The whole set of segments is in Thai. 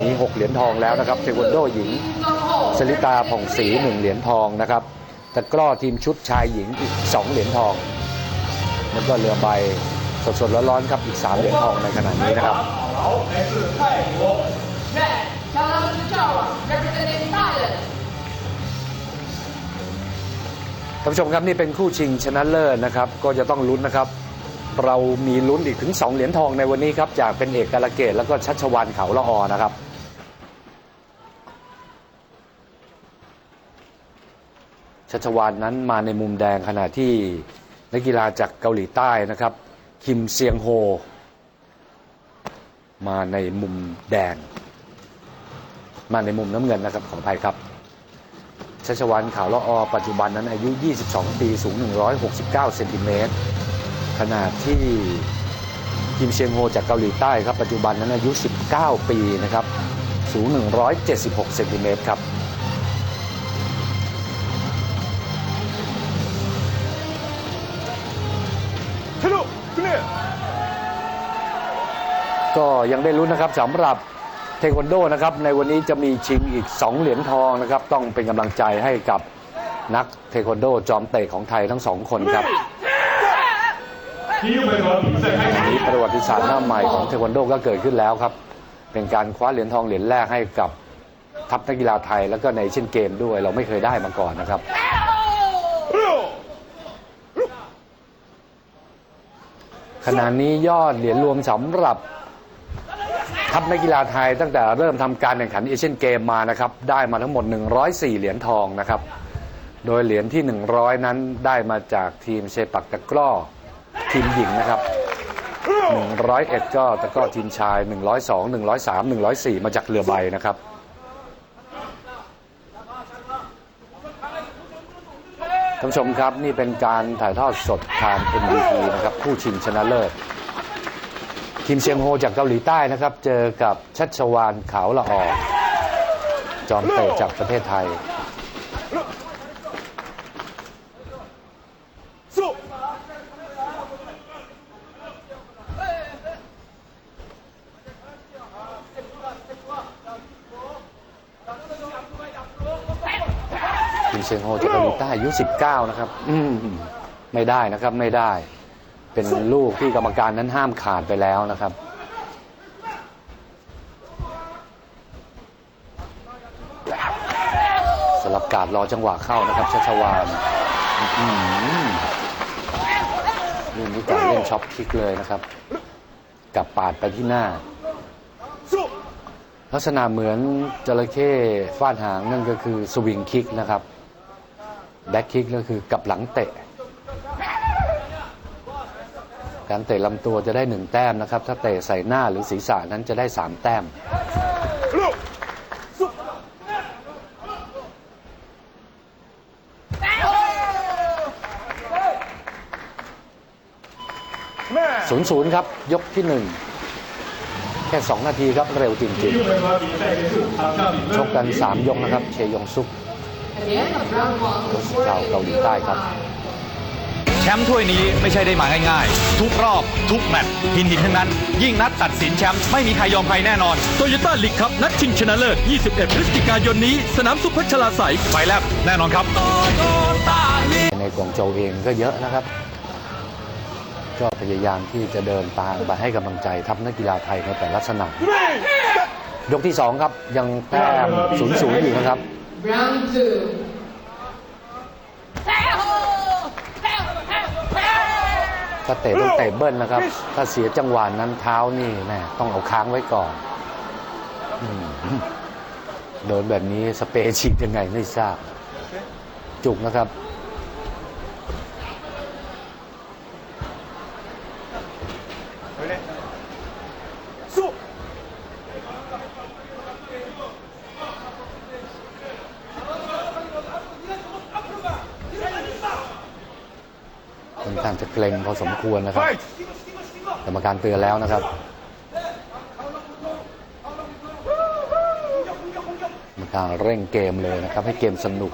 นี้6เหรียญทองแล้วนะครับเทควันโดหญิงสลิตาผ่องศรี1เหรียญทองนะครับตะกร้อทีมชุดชายหญิงอีก 2 เหรียญทอง แล้วก็เรือใบสดๆร้อนๆครับอีก 3 เหรียญทองในขณะนี้นะครับท่านผู้ชมครับนี่เป็นคู่ชิงชนะเลิศนะครับ ก็จะต้องลุ้นนะครับเรามีลุ้นอีกถึง 2 เหรียญทองในวันนี้ครับ จากเป็นเอกกาลเกตแล้วก็ชัชวานเขาละออนะครับ ชัชวานนั้นมาในมุมแดงขณะที่นักกีฬาจากเกาหลีใต้นะครับ คิมเซียงโฮ มาในมุมแดง มาในมุมน้ำเงินนะครับขออภัยครับชัชวานขาวละออปัจจุบันนั้นอายุ 22 ปีสูง 169 เซนติเมตรขณะที่คิมเชียงโฮจากเกาหลีใต้ครับ ปัจจุบันนั้นอายุ 19 ปีนะครับ สูง 176 เซนติเมตรครับ ก็ยังได้รู้นนะครับสำหรับเทควันโดนะครับในวันนี้จะมีชิงอีก 2 เหรียญทองนะครับ ต้องเป็นกำลังใจให้กับนักเทควันโดจอมเตะของไทยทั้งสองคนครับนี้ประวัติศาสตร์หน้าใหม่ของเทควันโดก็เกิดขึ้นแล้วครับ เป็นการคว้าเหรียญทองเหรียญแรกให้กับทัพนักกีฬาไทยแล้วก็ในเช่นเกมด้วยเราไม่เคยได้มาก่อนนะครับขณะนี้ยอดเหรียญรวมสำหรับ ทัพนักกีฬาไทยตั้งแต่เริ่มทำการแข่งขันเอเชียนเกมมานะครับได้มาทั้งหมด 104 เหรียญทองนะครับ โดยเหรียญที่ 100 นั้นได้มาจากทีมเซปักตะกร้อทีมหญิงนะครับ 101 ก็ตะกร้อทีมชาย 102 103 104 มาจากเรือใบนะครับท่านผู้ชมครับนี่เป็นการถ่ายทอดสดทาง MVP นะครับคู่ชิงชนะเลิศ คิมเชียงโฮจากเกาหลีใต้นะครับ เจอกับชัชวานขาวละออจอมเตะจากประเทศไทย速。คิมเชียงโฮจากเกาหลีใต้อายุ 19 นะครับ อืมไม่ได้นะครับไม่ได้ เป็นลูกที่กรรมการนั้นห้ามขาดไปแล้วนะครับ สลับการดรอจังหวะเข้านะครับชัชวานลูกนี้การเล่นช็อปคิกเลยนะครับกับปาดไปที่หน้า。ลักษณะเหมือนจระเข้ฟาดหางนั่นก็คือสวิงคิกนะครับ แบ็คคิกก็คือกับหลังเตะ การเตะลำตัวจะได้หนึ่งแต้มนะครับ ถ้าเตะใส่หน้าหรือศีรษะนั้นจะได้สามแต้มศูนย์ศูนย์ครับ ยกที่หนึ่งแค่สองนาทีครับ เร็วจริงๆ ชกกันสามยกนะครับ เชยองซุกโค้ชาวเกาหลีใต้ครับ มป์ถ้วยนี้ไม่ใช่ได้มาง่ายๆ ทุกรอบ ทุกแมตช์หินหินทั้งนั้น ยิ่งนัดตัดสินแชมป์ไม่มีใครยอมใครแน่นอน โตโยต้าลีกครับนัดชิงชนะเลิศ 21 พฤศจิกายนนี้ สนามสุพัชลาใสยไฟแลบแน่นอนครับ ในกวางโจวเองก็เยอะนะครับ ก็พยายามที่จะเดินทางไปให้กำลังใจทัพนักกีฬาไทยในแต่ละสนามยกที่ 2 ครับ ยังแต้มศูนย์ศูนย์อยู่นะครับ Round two. ถ้าเตะต้องเตะเบิ้ลนะครับ ถ้าเสียจังหวะนั้นเท้านี่แม่ต้องเอาค้างไว้ก่อนอืมโดนแบบนี้สเปรย์ฉีดยังไงไม่ทราบ จุกนะครับ ค่อนข้างจะเกรงพอสมควรนะครับ Fight。กรรมการเตือนแล้วนะครับกรรมการเร่งเกมเลยนะครับ ให้เกมสนุก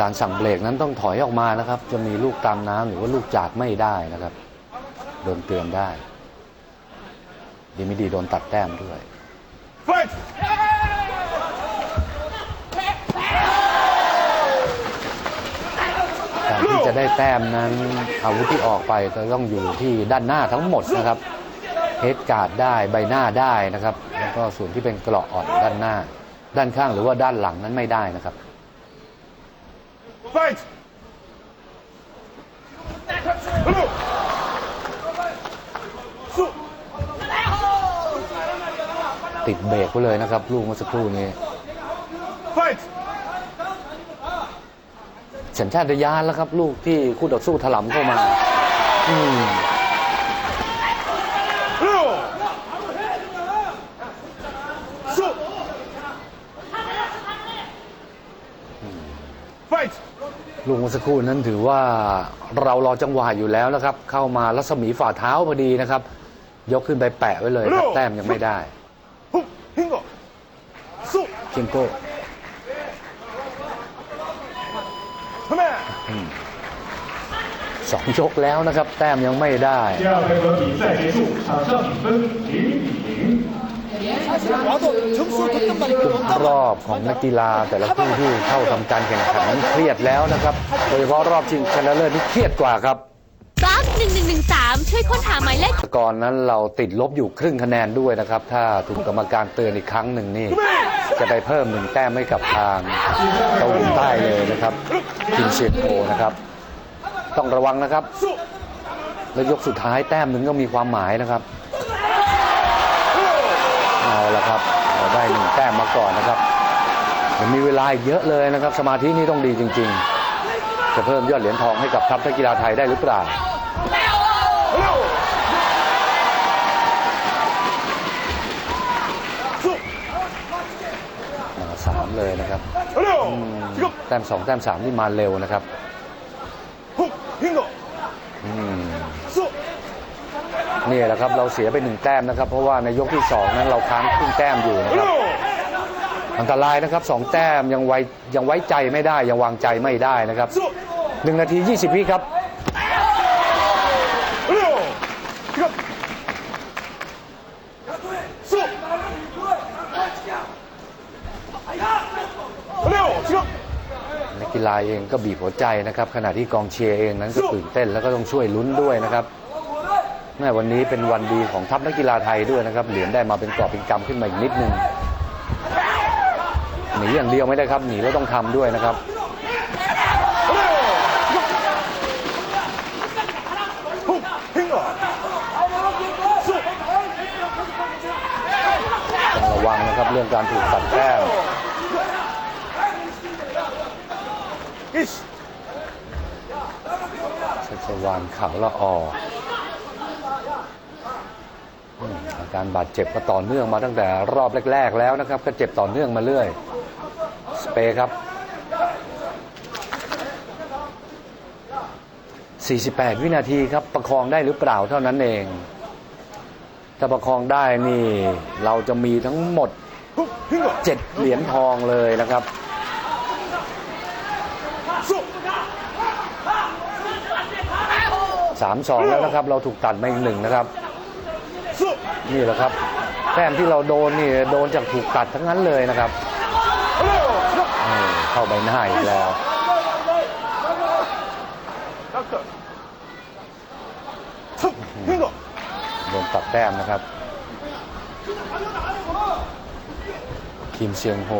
กรรมการสั่งเบรกนั้นต้องถอยออกมานะครับ จะมีลูกตามน้ำหรือว่าลูกจากไม่ได้นะครับ โดนเตือนได้ ดีไม่ดีโดนตัดแต้มด้วย fight，การที่จะได้แต้มนั้นอาวุธที่ออกไปก็ต้องอยู่ที่ด้านหน้าทั้งหมดนะครับเฮดการ์ดได้ใบหน้าได้นะครับ แล้วก็ส่วนที่เป็นเกราะอ่อนด้านหน้า ด้านข้างหรือว่าด้านหลังนั้นไม่ได้นะครับ fight，六，速，ติดเบรกไปเลยนะครับ ลูกเมื่อสักครู่นี้ fight，สัญชาตญาณแล้วครับ ลูกที่คู่ต่อสู้ถลำเข้ามา อืม ลุงสักครู่นั้นถือว่าเรารอจังหวะอยู่แล้วนะครับ เข้ามารัศมีฝ่าเท้าพอดีนะครับ ยกขึ้นไปแปะไว้เลยแต้มยังไม่ได้เคียงโก้สองยกแล้วนะครับ แต้มยังไม่ได้ รอบของนักกีฬาแต่ละคู่ที่เข้าทำการแข่งขันเครียดแล้วนะครับ โดยเฉพาะรอบชิงชนะเลิศที่เครียดกว่าครับซับ1113 ช่วยค้นหาหมายเลขก่อนนั้นเราติดลบอยู่ครึ่งคะแนนด้วยนะครับ ถ้าถูกกรรมการเตือนอีกครั้งหนึ่งนี่ จะได้เพิ่มหนึ่งแต้มให้กับทางเกาหลีใต้เลยนะครับคิมเชียโคนะครับ ต้องระวังนะครับ และยกสุดท้ายแต้มหนึ่งก็มีความหมายนะครับ เอาละครับได้หนึ่งแต้มมาก่อนนะครับยังมีเวลาเยอะเลยนะครับ สมาธินี่ต้องดีจริง ๆ จะเพิ่มยอดเหรียญทองให้กับทัพนักกีฬาไทยได้หรือเปล่าสามเลยนะครับแต้มสองแต้มสามนี่มาเร็วนะครับ นี่แหละครับเราเสียไปหนึ่งแต้มนะครับ เพราะว่าในยกที่สองนั้นเราค้างครึ่งแต้มอยู่นะครับอันตรายนะครับสองแต้มยังไวยังไว้ใจไม่ได้ยังวางใจไม่ได้นะครับหนึ่งนาทียี่สิบวิครับนักกีฬาเองก็บีบหัวใจนะครับ ขณะที่กองเชียร์เองนั้นก็ตื่นเต้นแล้วก็ต้องช่วยลุ้นด้วยนะครับ แม่วันนี้เป็นวันดีของทัพนักกีฬาไทยด้วยนะครับ เหรียญได้มาเป็นกรอบเป็นกำขึ้นมาอีกนิดนึงหนีอย่างเดียวไม่ได้ครับหนีแล้วต้องทำด้วยนะครับต้องระวังนะครับเรื่องการถูกตัดแต้มชัชวานขาวละออ การบาดเจ็บก็ต่อเนื่องมาตั้งแต่รอบแรก ๆ แล้วนะครับ ก็เจ็บต่อเนื่องมาเรื่อย สเปครับ 48 วินาทีครับ ประคองได้หรือเปล่าเท่านั้นเอง ถ้าประคองได้นี่ เราจะมีทั้งหมด 7 เหรียญทองเลยนะครับสามสองแล้วนะครับ เราถูกตัดมาอีกหนึ่งนะครับ นี่แหละครับแต้มที่เราโดนนี่โดนจากถูกตัดทั้งนั้นเลยนะครับเข้าใบหน้าอีกแล้วโดนตัดแต้มนะครับทิมเซียงโฮ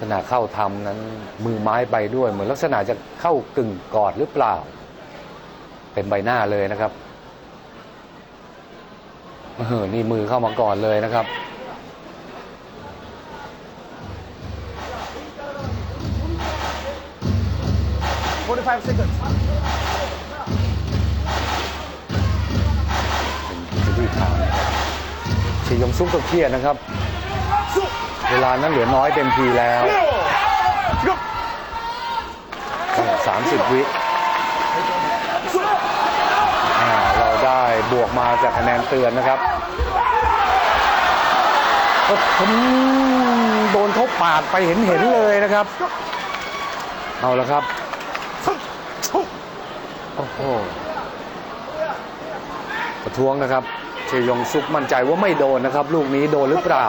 ขณะเข้าทำนั้น มือไม้ไปด้วย เหมือนลักษณะจะเข้ากึ่งกอดหรือเปล่า เป็นใบหน้าเลยนะครับเออนี่มือเข้ามาก่อนเลยนะครับ 45 seconds，เป็นที่ทางชยงซุกก็เครียดนะครับ速， เวลานั้นเหลือน้อยเต็มทีแล้วสามสิบวิเราได้บวกมาจากคะแนนเตือนนะครับผมโดนเขาปาดไปเห็นเห็นเลยนะครับ เอาละครับ โอ้โหประท้วงนะครับเชยงซุกมั่นใจว่าไม่โดนนะครับ ลูกนี้โดนหรือเปล่า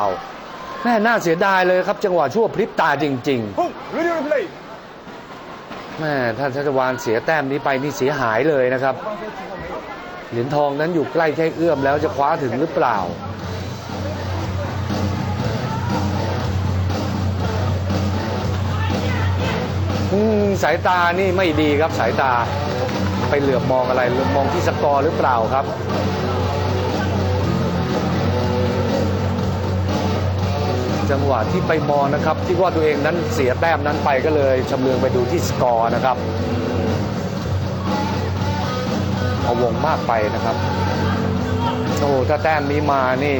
แม่น่าเสียดายเลยครับจังหวะชั่วพริบตาจริง ๆ แม่ท่านชัชวานเสียแต้มนี้ไปนี่เสียหายเลยนะครับ เหรียญทองนั้นอยู่ใกล้แค่เอื้อมแล้วจะคว้าถึงหรือเปล่าสายตานี่ไม่ดีครับสายตาไปเหลือบมองอะไรมองที่สกอร์หรือเปล่าครับ จังหวะที่ไปมองนะครับ ที่ว่าตัวเองนั้นเสียแต้มนั้นไปก็เลยชำเลืองไปดูที่สกอร์นะครับเอาวงมากไปนะครับโอ้ถ้าแต้มนี้มานี่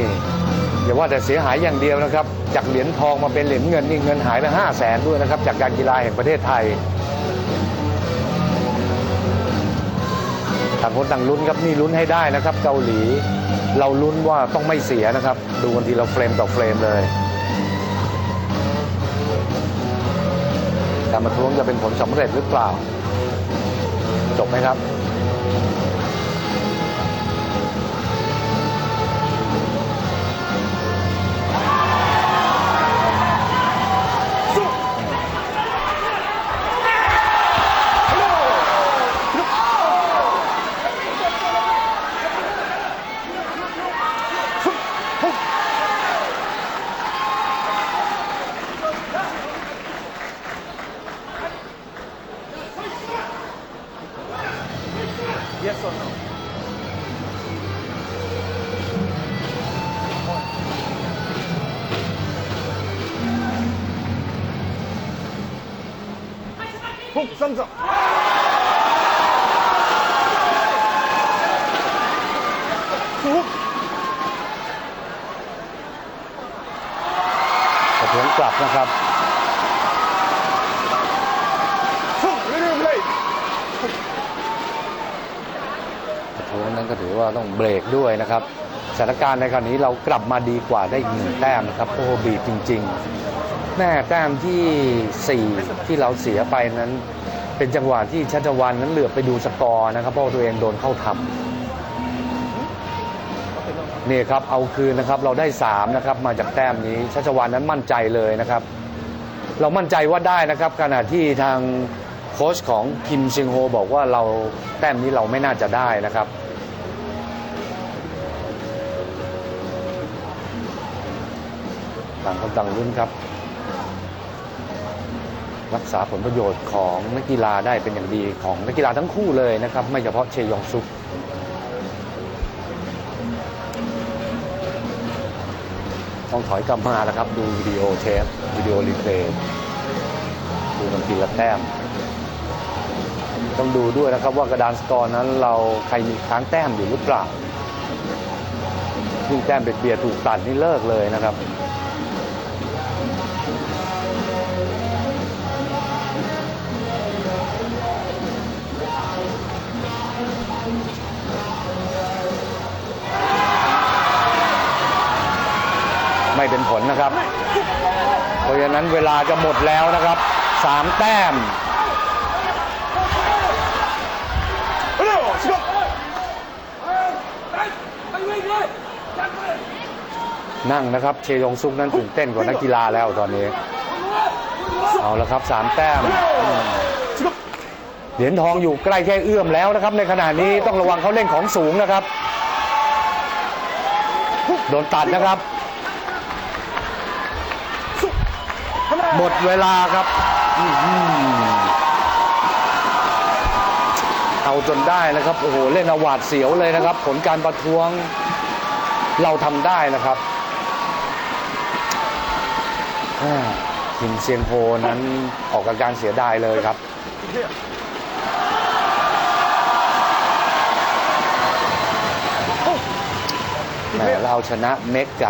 อย่าว่าแต่เสียหายอย่างเดียวนะครับ จากเหรียญทองมาเป็นเหรียญเงินนี่เงินหายไปห้าแสนด้วยนะครับ จากการกีฬาแห่งประเทศไทยต่างคนต่างลุ้นครับนี่ลุ้นให้ได้นะครับ เกาหลี เราลุ้นว่าต้องไม่เสียนะครับ ดูกันทีเราเฟรมต่อเฟรมเลย การประท้วงจะเป็นผลสำเร็จหรือเปล่าจบไหมครับ 홈 삼성 홈 ประท้วงกลับนะครับ 홈 레디 플레이 ประท้วงนั้นก็ถือว่าต้องเบรกด้วยนะครับ สถานการณ์ในคราวนี้เรากลับมาดีกว่าได้อีกหนึ่งแต้มนะครับโอ้โหบีบจริง ๆ แม่แต้มที่ 4 ที่เราเสียไปนั้น เป็นจังหวะที่ชัชวันนั้นเหลือบไปดูสกอร์นะครับ เพราะตัวเองโดนเข้าทำนี่ครับเอาคืนนะครับเราได้ 3 นะครับ มาจากแต้มนี้ชัชวันนั้นมั่นใจเลยนะครับ เรามั่นใจว่าได้นะครับ ขณะที่ทางโค้ชของคิมซิงโฮบอกว่าเราแต้มนี้เราไม่น่าจะได้นะครับต่างคนต่างลุ้นครับ รักษาผลประโยชน์ของนักกีฬาได้เป็นอย่างดีของนักกีฬาทั้งคู่เลยนะครับ ไม่เฉพาะเชยองซุกต้องถอยกลับมาแล้วครับ ดูวิดีโอเทปวิดีโอรีเพลย์ดูกันทีละแต้ม ต้องดูด้วยนะครับว่ากระดานสกอร์นั้นเราใครมีค้างแต้มอยู่หรือเปล่ายิ่งแต้มเบียดเบียดถูกตัดนี่เลิกเลยนะครับ ครับ เพราะฉะนั้นเวลาจะหมดแล้วนะครับสามแต้มนั่งนะครับ เชยองซุกนั้นตื่นเต้นกว่านักกีฬาแล้วตอนนี้ เอาละครับสามแต้มเหรียญทองอยู่ใกล้แค่เอื้อมแล้วนะครับ ในขณะนี้ต้องระวังเขาเล่นของสูงนะครับ โดนตัดนะครับ หมดเวลาครับอื้อหือเอาจนได้นะครับ โอ้โห เล่นเอาหวาดเสียวเลยนะครับ ผลการประท้วงเราทำได้นะครับอ่าคิมเซียงโฮนั้นออกอาการเสียดายเลยครับแหมเราชนะเมกกา